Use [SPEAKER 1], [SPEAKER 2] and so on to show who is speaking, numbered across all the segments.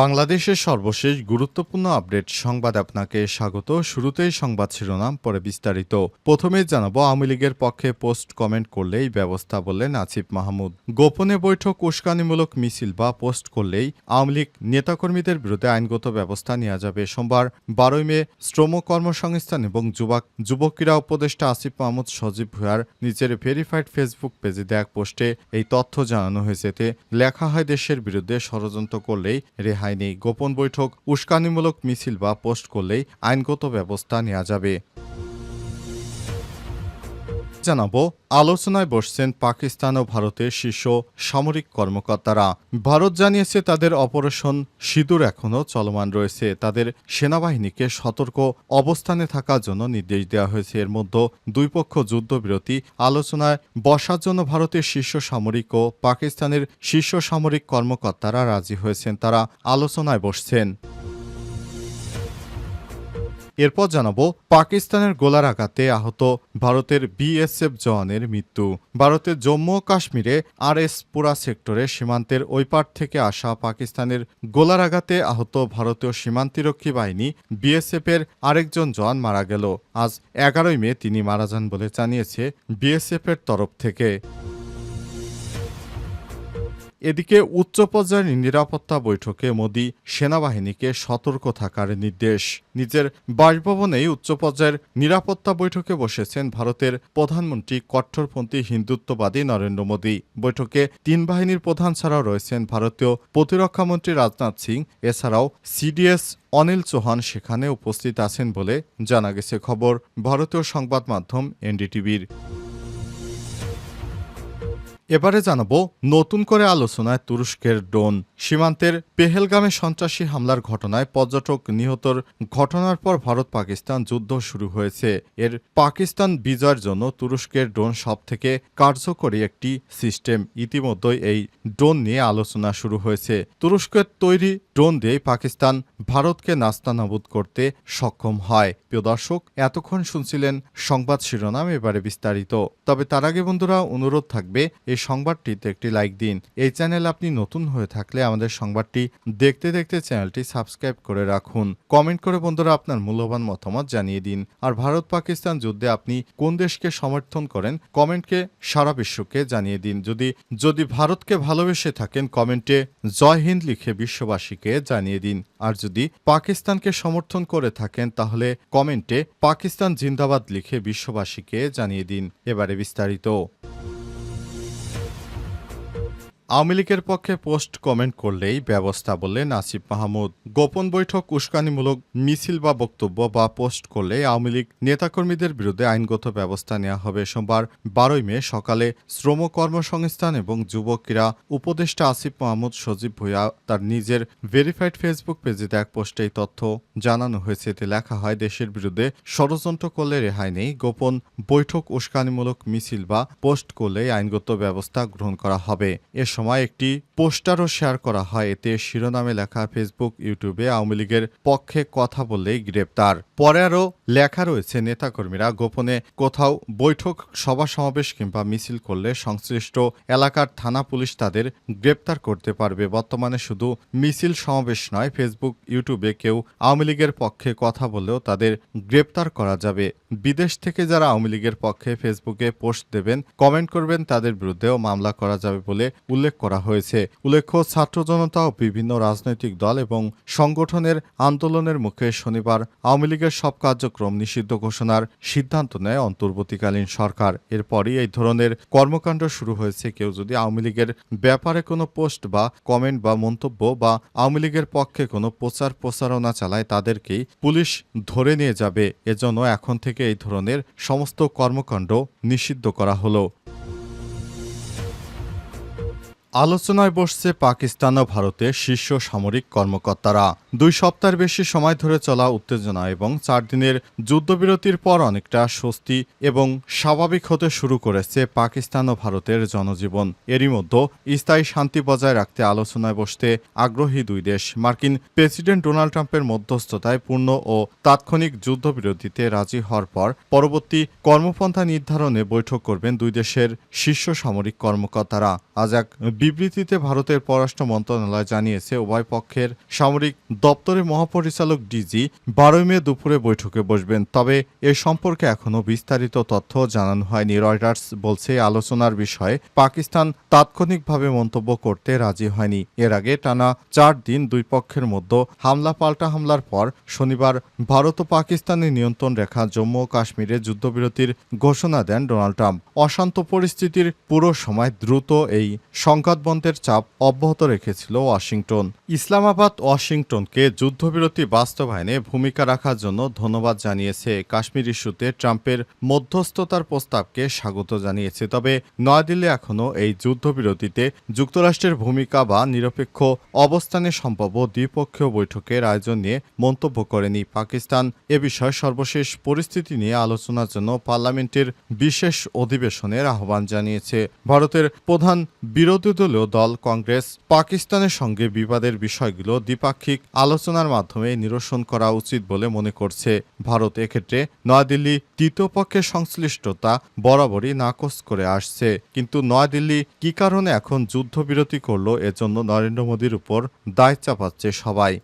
[SPEAKER 1] বাংলাদেশের সর্বশেষ গুরুত্বপূর্ণ আপডেট সংবাদ আপনাকে স্বাগত। শুরুতেই সংবাদ শিরোনাম, পরে বিস্তারিত। প্রথমে জানাব, আওয়ামী লীগের পক্ষে পোস্ট কমেন্ট করলেই ব্যবস্থা বললেন আসিফ মাহমুদ। গোপনে বৈঠক উস্কানিমূলক মিছিল বা পোস্ট করলেই আওয়ামী লীগ নেতাকর্মীদের বিরুদ্ধে আইনগত ব্যবস্থা নেওয়া যাবে। সোমবার বারোই মে শ্রম কর্মসংস্থান এবং যুবক যুবক ক্রীড়া উপদেষ্টা আসিফ মাহমুদ সজীব ভুয়ার নিজের ভেরিফাইড ফেসবুক পেজে দেয়া পোস্টে এই তথ্য জানানো হয়েছে। লেখা হয়, দেশের বিরুদ্ধে ষড়যন্ত্র করলেই রেহাই নেই গোপন বৈঠক উস্কানিমূলক মিছিল বা পোস্ট করলেই আইনগত ব্যবস্থা নেওয়া যাবে। জানাব, আলোচনায় বসছেন পাকিস্তান ও ভারতের শীর্ষ সামরিক কর্মকর্তারা। ভারত জানিয়েছে তাদের অপারেশন সিঁদুর এখনও চলমান রয়েছে। তাদের সেনাবাহিনীকে সতর্ক অবস্থানে থাকার জন্য নির্দেশ দেওয়া হয়েছে। এর মধ্যে দুই পক্ষ যুদ্ধবিরতি আলোচনায় বসার জন্য ভারতের শীর্ষ সামরিক ও পাকিস্তানের শীর্ষ সামরিক কর্মকর্তারা রাজি হয়েছেন। তারা আলোচনায় বসছেন। এরপর জানাব পাকিস্তানের গোলার আঘাতে আহত ভারতের বিএসএফ জওয়ানের মৃত্যু। ভারতের জম্মু ও কাশ্মীরে আর এস পুরা সেক্টরে সীমান্তের ওই পার থেকে আসা পাকিস্তানের গোলার আঘাতে আহত ভারতীয় সীমান্তিরক্ষী বাহিনী বিএসএফ এর আরেকজন জওয়ান মারা গেল। আজ এগারোই মে তিনি মারা যান বলে জানিয়েছে বিএসএফ এর তরফ থেকে। এদিকে উচ্চ পর্যায়ের নিরাপত্তা বৈঠকে মোদী সেনাবাহিনীকে সতর্ক থাকার নির্দেশ। নিজের বাসভবনেই উচ্চ পর্যায়ের নিরাপত্তা বৈঠকে বসেছেন ভারতের প্রধানমন্ত্রী কট্টরপন্থী হিন্দুত্ববাদী নরেন্দ্র মোদী। বৈঠকে তিন বাহিনীর প্রধান ছাড়াও রয়েছেন ভারতীয় প্রতিরক্ষামন্ত্রী রাজনাথ সিং। এছাড়াও সিডিএস অনিল চৌহান সেখানে উপস্থিত আছেন বলে জানা গেছে খবর। ভারতীয় সংবাদ মাধ্যম এনডিটিভির। এবারে জানাব নতুন করে আলোচনায় তুরস্কের ড্রোন সীমান্তের পেহেলগামে সন্ত্রাসী হামলার ঘটনায় পর্যটক নিহতর ঘটনার পর ভারত পাকিস্তান যুদ্ধ শুরু হয়েছে। এর পাকিস্তান বিজয়ের জন্য তুরস্কের ড্রোন সব থেকে কার্যকরী একটি সিস্টেম। ইতিমধ্যেই এই ড্রোন নিয়ে আলোচনা শুরু হয়েছে। তুরস্কের তৈরি ড্রোন দিয়ে পাকিস্তান ভারতকে নাস্তানাবুদ করতে সক্ষম হয়। প্রিয় দর্শক, এতক্ষণ শুনছিলেন সংবাদ শিরোনাম এবারে বিস্তারিত। তবে তার আগে বন্ধুরা, অনুরোধ থাকবে এই সংবাদটিতে একটি লাইক দিন। এই চ্যানেল আপনি নতুন হয়ে থাকলে আমাদের সংবাদটি দেখতে দেখতে চ্যানেলটি সাবস্ক্রাইব করে রাখুন। কমেন্ট করে বন্ধুরা আপনার মূল্যবান মতামত জানিয়ে দিন। আর ভারত পাকিস্তান যুদ্ধে আপনি কোন দেশকে সমর্থন করেন কমেন্টকে সারা বিশ্বকে জানিয়ে দিন। যদি যদি ভারতকে ভালোবেসে থাকেন কমেন্টে জয় হিন্দ লিখে বিশ্ববাসীকে জানিয়ে দিন। আর যদি পাকিস্তানকে সমর্থন করে থাকেন, তাহলে কমেন্টে পাকিস্তান জিন্দাবাদ লিখে বিশ্ববাসীকে জানিয়ে দিন। এবারে বিস্তারিত। আওয়ামী লীগের পক্ষে পোস্ট কমেন্ট করলেই ব্যবস্থা বললেন আসিফ মাহমুদ। গোপন বৈঠক উস্কানিমূলক মিছিল বা বক্তব্য বা পোস্ট করলে আওয়ামী লীগ নেতাকর্মীদের বিরুদ্ধে আইনগত ব্যবস্থা নেওয়া হবে। সোমবার বারোই মে সকালে শ্রম কর্মসংস্থান এবং যুবক ক্রীড়া উপদেষ্টা আসিফ মাহমুদ সজীব ভুয়া তার নিজের ভেরিফাইড ফেসবুক পেজে এক পোস্টে এই তথ্য জানানো হয়েছে। এতে লেখা হয়, দেশের বিরুদ্ধে ষড়যন্ত্র করলে রেহাই নেই, গোপন বৈঠক উস্কানিমূলক মিছিল বা পোস্ট করলে আইনগত ব্যবস্থা গ্রহণ করা হবে। এ সময় একটি পোস্টারও শেয়ার করা হয়। এতে শিরোনামে লেখা ফেসবুক, ইউটিউবে আওয়ামী লীগের পক্ষে কথা বললেই গ্রেপ্তার। পরে আরও লেখা রয়েছে, নেতাকর্মীরা গোপনে কোথাও বৈঠক, সভা সমাবেশ কিংবা মিছিল করলে সংশ্লিষ্ট এলাকার থানা পুলিশ তাদের গ্রেপ্তার করতে পারবে। বর্তমানে শুধু মিছিল সমাবেশ নয়, ফেসবুক, ইউটিউবে কেউ আওয়ামী লীগের পক্ষে কথা বললেও তাদের গ্রেপ্তার করা যাবে। বিদেশ থেকে যারা আওয়ামী লীগের পক্ষে ফেসবুকে পোস্ট দেবেন, কমেন্ট করবেন, তাদের বিরুদ্ধেও মামলা করা যাবে বলে উল্লেখ করা হয়েছে। উল্লেখ্য, ছাত্র জনতা ও বিভিন্ন রাজনৈতিক দল এবং সংগঠনের আন্দোলনের মুখে শনিবার আওয়ামী লীগের সব কার্যক্রম নিষিদ্ধ ঘোষণার সিদ্ধান্ত নেয় অন্তর্বর্তীকালীন সরকার। এরপরই এই ধরনের কর্মকাণ্ড শুরু হয়েছে। কেউ যদি আওয়ামী লীগের ব্যাপারে কোনো পোস্ট বা কমেন্ট বা মন্তব্য বা আওয়ামী লীগের পক্ষে কোনো প্রচার প্রচারণা চালায়, তাদেরকেই পুলিশ ধরে নিয়ে যাবে। এজন্য এখন থেকে এই ধরনের সমস্ত কর্মকাণ্ড নিষিদ্ধ করা হলো। আলোচনায় বসছে পাকিস্তান ও ভারতের শীর্ষ সামরিক কর্মকর্তারা। দুই সপ্তাহের বেশি সময় ধরে চলা উত্তেজনা এবং চার দিনের যুদ্ধবিরতির পর অনেকটা স্বস্তি এবং স্বাভাবিক হতে শুরু করেছে পাকিস্তান ও ভারতের জনজীবন। এরই মধ্যে স্থায়ী শান্তি বজায় রাখতে আলোচনায় বসতে আগ্রহী দুই দেশ, মার্কিন প্রেসিডেন্ট ডোনাল্ড ট্রাম্পের মধ্যস্থতায় পূর্ণ ও তাৎক্ষণিক যুদ্ধবিরতিতে রাজি হওয়ার পর পরবর্তী কর্মপন্থা নির্ধারণে বৈঠক করবেন দুই দেশের শীর্ষ সামরিক কর্মকর্তারা। আজ এক বিবৃতিতে ভারতের পররাষ্ট্র মন্ত্রণালয় জানিয়েছে, উভয় পক্ষের সামরিক দপ্তরের মহাপরিচালক ডিজি বারোই মে দুপুরে বৈঠকে বসবেন। তবে এ সম্পর্কে এখনও বিস্তারিত তথ্য জানানো হয়নি। রয়টার্স বলছে আলোচনার বিষয়ে পাকিস্তান তাৎক্ষণিকভাবে মন্তব্য করতে রাজি হয়নি। এর আগে টানা চার দিন দুই পক্ষের মধ্যে হামলা, পাল্টা হামলার পর শনিবার ভারত ও পাকিস্তানের নিয়ন্ত্রণ রেখা জম্মু ও কাশ্মীরে যুদ্ধবিরতির ঘোষণা দেন ডোনাল্ড ট্রাম্প। অশান্ত পরিস্থিতির পুরো সময় দ্রুত এই সংঘাতবন্ধের চাপ অব্যাহত রেখেছিল ওয়াশিংটন। ইসলামাবাদ ওয়াশিংটনকে যুদ্ধবিরতি বাস্তবায়নে ভূমিকা রাখার জন্য ধন্যবাদ জানিয়েছে কাশ্মীর ইস্যুতে ট্রাম্পের মধ্যস্থতার প্রস্তাবকে স্বাগত জানিয়েছে। তবে নয়াদিল্লি এখনও এই যুদ্ধবিরতিতে যুক্তরাষ্ট্রের ভূমিকা বা নিরপেক্ষ অবস্থানে সম্ভাব্য দ্বিপক্ষীয় বৈঠকের আয়োজন নিয়ে মন্তব্য করেনি পাকিস্তান। এ বিষয়ে সর্বশেষ পরিস্থিতি নিয়ে আলোচনার জন্য পার্লামেন্টের বিশেষ অধিবেশনের আহ্বান জানিয়েছে। ভারতের প্রধান বিরোধী দলীয় দল কংগ্রেস পাকিস্তানের সঙ্গে বিবাদের বিষয়গুলো দ্বিপাক্ষিক আলোচনার মাধ্যমে নিরসন করা উচিত বলে মনে করছে। ভারত এক্ষেত্রে নয়াদিল্লি তৃতীয় পক্ষের সংশ্লিষ্টতা বরাবরই নাকচ করে আসছে। কিন্তু নয়াদিল্লি কি কারণে এখন যুদ্ধবিরতি করল, এজন্য নরেন্দ্র মোদীর উপর দায় চাপাচ্ছে সবাই।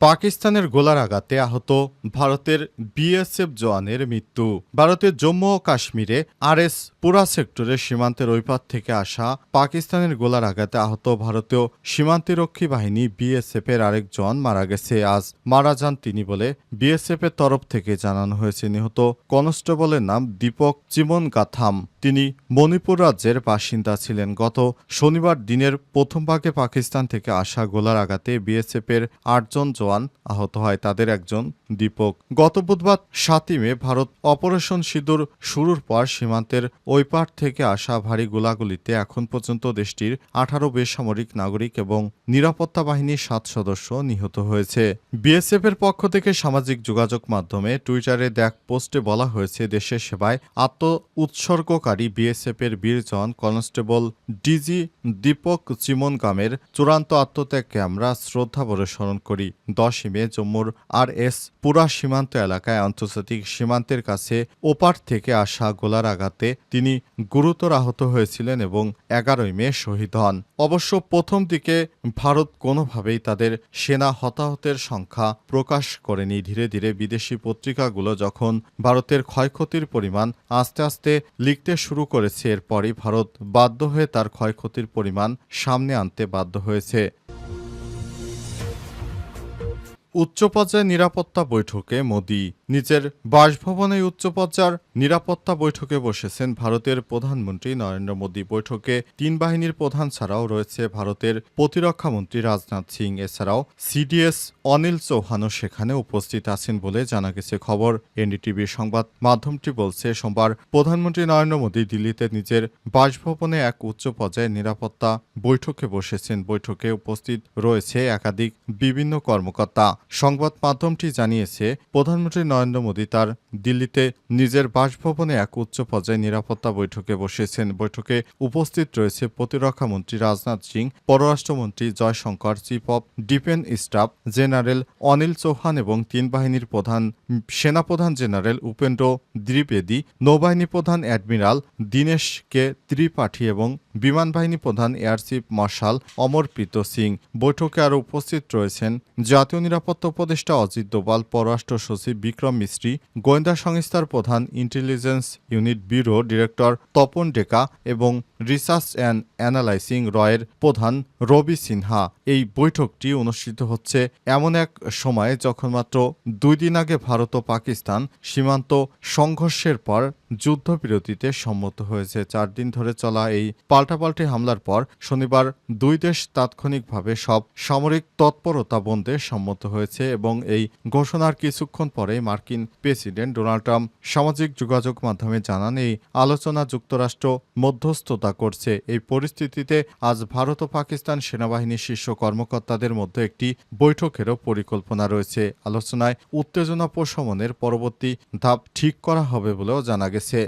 [SPEAKER 1] পাকিস্তানের গোলার আঘাতে আহত ভারতের বিএসএফ জওয়ানের মৃত্যু। ভারতের জম্মু ও কাশ্মীরে আরএস পুরা সেক্টরের সীমান্তের ওই পার থেকে আসা পাকিস্তানের গোলার আঘাতে আহত ভারতীয় সীমান্তিরক্ষী বাহিনী বিএসএফ এর আরেক জন মারা গেছে। আজ মারা যান তিনি বলে বিএসএফ এর তরফ থেকে জানানো হয়েছে। নিহত কনস্টেবলের নাম দীপক চিমন গাথাম তিনি মণিপুর রাজ্যের বাসিন্দা ছিলেন। গত শনিবার দিনের প্রথম ভাগে পাকিস্তান থেকে আসা গোলার আঘাতে বিএসএফ এর আটজন জওয়ান আহত হয় তাদের একজন দীপক। গত বুধবার সাতই মে ভারত অপারেশন সিঁদুর শুরুর পর সীমান্তের ওই পার থেকে আসা ভারী গোলাগুলিতে এখন পর্যন্ত দেশটির আঠারো বেসামরিক নাগরিক এবং নিরাপত্তা বাহিনীর সাত সদস্য নিহত হয়েছে। বিএসএফ এর পক্ষ থেকে সামাজিক যোগাযোগ মাধ্যমে টুইটারে দেখ পোস্টে বলা হয়েছে, দেশের সেবায় আত্ম উৎসর্গকারী বিএসএফ এর বীর জন কনস্টেবল ডিজি দীপক চিমনগামের চূড়ান্ত আত্মত্যাগকে আমরা শ্রদ্ধা ভরে স্মরণ করি। দশই মে জম্মুর আর এস পুরা সীমান্ত এলাকায় আন্তর্জাতিক সীমান্তের কাছে ওপার থেকে আসা গোলার আঘাতে তিনি গুরুতর আহত হয়েছিলেন এবং এগারোই মে শহীদ হন। অবশ্য প্রথম দিকে ভারত কোনোভাবেই তাদের সেনা হতাহতের সংখ্যা প্রকাশ করেনি। ধীরে ধীরে বিদেশি পত্রিকাগুলো যখন ভারতের ক্ষয়ক্ষতির পরিমাণ আস্তে আস্তে লিখতে শুরু করেছে, এরপরই ভারত বাধ্য হয়ে তার ক্ষয়ক্ষতির পরিমাণ সামনে আনতে বাধ্য হয়েছে। উচ্চ পর্যায়ে নিরাপত্তা বৈঠকে মোদি নিজের বাসভবনে উচ্চ পর্যায়ের নিরাপত্তা বৈঠকে বসেছেন ভারতের প্রধানমন্ত্রী নরেন্দ্র মোদী। বৈঠকে তিন বাহিনীর প্রধান ছাড়াও রয়েছে ভারতের প্রতিরক্ষা মন্ত্রী রাজনাথ সিং। এছাড়াও সিডিএস অনিল চৌহানও সেখানে উপস্থিত আছেন বলে জানা গেছে খবর। এনডিটিভির সংবাদ মাধ্যমটি বলছে, সোমবার প্রধানমন্ত্রী নরেন্দ্র মোদী দিল্লিতে নিজের বাসভবনে এক উচ্চ পর্যায়ের নিরাপত্তা বৈঠকে বসেছেন। বৈঠকে উপস্থিত রয়েছে একাধিক বিভিন্ন কর্মকর্তা। সংবাদ মাধ্যমটি জানিয়েছে, প্রধানমন্ত্রী নরেন্দ্র মোদী তার দিল্লিতে নিজের বাসভবনে এক উচ্চ পর্যায়ে নিরাপত্তা বৈঠকে বসেছেন। বৈঠকে উপস্থিত রয়েছে প্রতিরক্ষা মন্ত্রী রাজনাথ সিং, পররাষ্ট্রমন্ত্রী Jaishankar, chief of defence staff general Anil Chauhan এবং তিন বাহিনীর প্রধান, সেনাপ্রধান জেনারেল উপেন্দ্র দ্বিবেদী, নৌবাহিনী প্রধান অ্যাডমিরাল দীনেশ কে ত্রিপাঠী এবং বিমান বাহিনী প্রধান air chief marshal Amarpreet Singh. বৈঠকে আরও উপস্থিত রয়েছেন জাতীয় নিরাপত্তা উপদেষ্টা অজিত দোভাল, পররাষ্ট্র সচিব বিক্রম মিস্ত্রি গোয়েন্দা সংস্থার প্রধান intelligence unit bureau director Tapan Deka এবং রিসার্চ অ্যান্ড অ্যানালাইসিং রয়ের প্রধান রবি সিনহা এই বৈঠকটি অনুষ্ঠিত হচ্ছে এমন এক সময়ে যখন মাত্র দুই দিন আগে ভারত ও পাকিস্তান সীমান্ত সংঘর্ষের পর যুদ্ধবিরতিতে সম্মত হয়েছে। চার দিন ধরে চলা এই পাল্টাপাল্টি হামলার পর শনিবার দুই দেশ তাৎক্ষণিকভাবে সব সামরিক তৎপরতা বন্ধে সম্মত হয়েছে এবং এই ঘোষণার কিছুক্ষণ পরে মার্কিন প্রেসিডেন্ট ডোনাল্ড ট্রাম্প সামাজিক যোগাযোগ মাধ্যমে জানান, এই আলোচনা যুক্তরাষ্ট্র মধ্যস্থতা সমঝোতা করছে। এই পরিস্থিতিতে আজ ভারত ও পাকিস্তান সেনাবাহিনীর শীর্ষ কর্মকর্তাদের মধ্যে একটি বৈঠকেরও পরিকল্পনা রয়েছে। আলোচনায় উত্তেজনা প্রশমনের পরবর্তী ধাপ ঠিক করা হবে বলেও জানা গেছে।